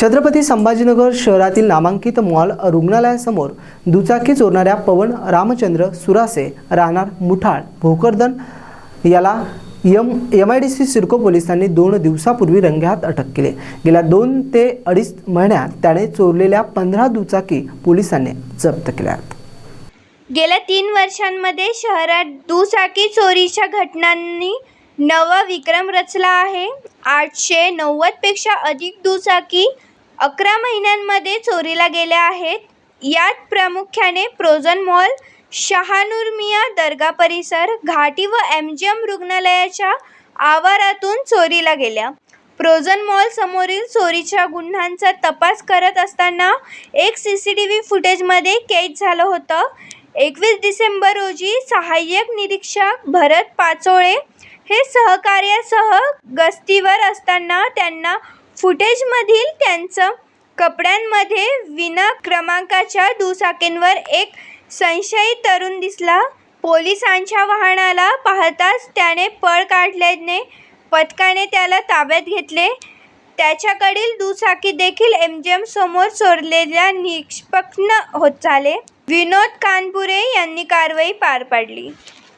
छत्रपती संभाजीनगर शहरातील नामांकित मॉल रुग्णालयासमोर दुचाकी चोरणाऱ्या पवन रामचंद्र सुरासे राहणार मुठाळ. भोकरदन याला M M I D C CIDCO पोलिसांनी दोन दिवसापूर्वी रंगेहात अटक केली. गेल्या दोन ते अडीच महिन्यात त्याने चोरलेल्या पंधरा दुचाकी पोलिसांनी जप्त केल्या गेल्या तीन वर्षांमध्ये शहरात दुचाकी चोरीच्या घटनांनी नवा विक्रम रचला आहे. आठशे नव्वदपेक्षा अधिक दुचाकी अकरा महिन्यांमध्ये चोरीला गेल्या आहेत. यात प्रामुख्याने प्रोझन मॉल शहानूरमिया दर्गा परिसर घाटी व एम जी एम रुग्णालयाच्या आवारातून चोरीला गेल्या. प्रोझन मॉल समोरील चोरीच्या गुन्ह्यांचा तपास करत असताना एक सी सी टी व्ही फुटेजमध्ये कैद झालं होतं. एकवीस डिसेंबर रोजी सहाय्यक निरीक्षक भरत पाचोळे हे सहकार्यासह गस्तीवर असताना त्यांना फुटेजमधील त्यांचं कपड्यांमध्ये विना क्रमांकाच्या दुचाकींवर एक संशयित तरुण दिसला. पोलिसांच्या वाहनाला पाहताच त्याने पळ काढल्याने पथकाने त्याला ताब्यात घेतले. त्याच्याकडील दुचाकी देखील एम जी एम समोर चोरलेल्या निष्पन्न होत झाले विनोद कानपुरे यांनी कारवाई पार पाडली.